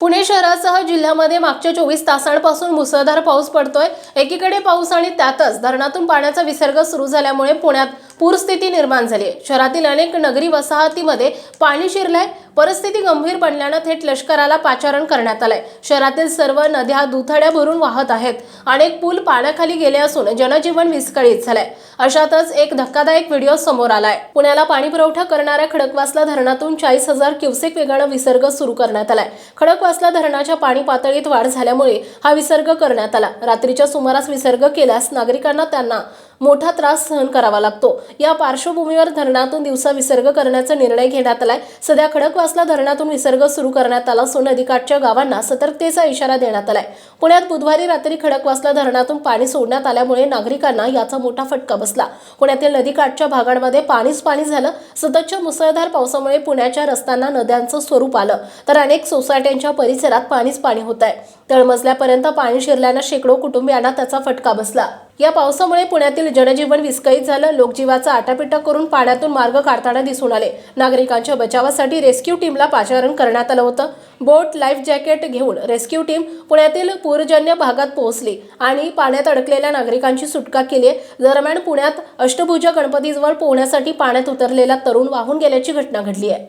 पुणे शहरासह जिल्ह्यामध्ये मागच्या चोवीस तासांपासून मुसळधार पाऊस पडतोय. एकीकडे पाऊस आणि त्यातच धरणातून पाण्याचा विसर्ग सुरू झाल्यामुळे पुण्यात पूरस्थिती निर्माण झाली. आहे शहरातील अनेक नगरी वसाहतीमध्ये पाणी शिरलंय. परिस्थिती गंभीर बनल्यानं थेट लष्कराला पाचारण करण्यात आलंय. शहरातील सर्व नद्या दुथड्या भरून वाहत आहेत. अनेक पूल पाण्याखाली गेले असून जनजीवन विस्कळीत झालंय. अशातच एक धक्कादायक व्हिडिओ समोर आलाय. पुण्याला पाणी पुरवठा करणाऱ्या खडकवासला धरणातून चाळीस हजार क्युसेक वेगानं विसर्ग सुरू करण्यात आलाय. खडकवासला धरणाच्या पाणी पातळीत वाढ झाल्यामुळे हा विसर्ग करण्यात आला. रात्रीच्या सुमारास विसर्ग केल्यास नागरिकांना त्यांना मोठा त्रास सहन करावा लागतो. या पार्श्वभूमीवर धरणातून दिवसा विसर्ग करण्याचा निर्णय घेण्यात आलाय. सध्या खडकवासला धरणातून विसर्ग सुरू करण्यात आला असून नदीकाठच्या गावांना सतर्कतेचा इशारा देण्यात आलाय. पुण्यात बुधवारी रात्री खडकवासला धरणातून पाणी सोडण्यात आल्यामुळे नागरिकांना याचा मोठा फटका बसला. पुण्यातील नदीकाठच्या भागांमध्ये पाणीच पाणी झालं. सततच्या मुसळधार पावसामुळे पुण्याच्या रस्त्यांना नद्यांचं स्वरूप आलं. तर अनेक सोसायट्यांच्या परिसरात पाणीच पाणी होत आहे तळमजल्यापर्यंत पाणी शिरल्यानं शेकडो कुटुंबियांना त्याचा फटका बसला. या पावसामुळे पुण्यातील जनजीवन विस्कळीत झालं. लोकजीवाचा आटापिटा करून पाण्यातून मार्ग काढताना दिसून आले. नागरिकांच्या बचावासाठी रेस्क्यू टीमला पाचारण करण्यात आलं होतं. बोट लाईफ जॅकेट घेऊन रेस्क्यू टीम पुण्यातील पूरजन्य भागात पोहोचली आणि पाण्यात अडकलेल्या नागरिकांची सुटका केली. दरम्यान पुण्यात अष्टभुजा गणपतीजवळ पोहण्यासाठी पाण्यात उतरलेला तरुण वाहून गेल्याची घटना घडली आहे.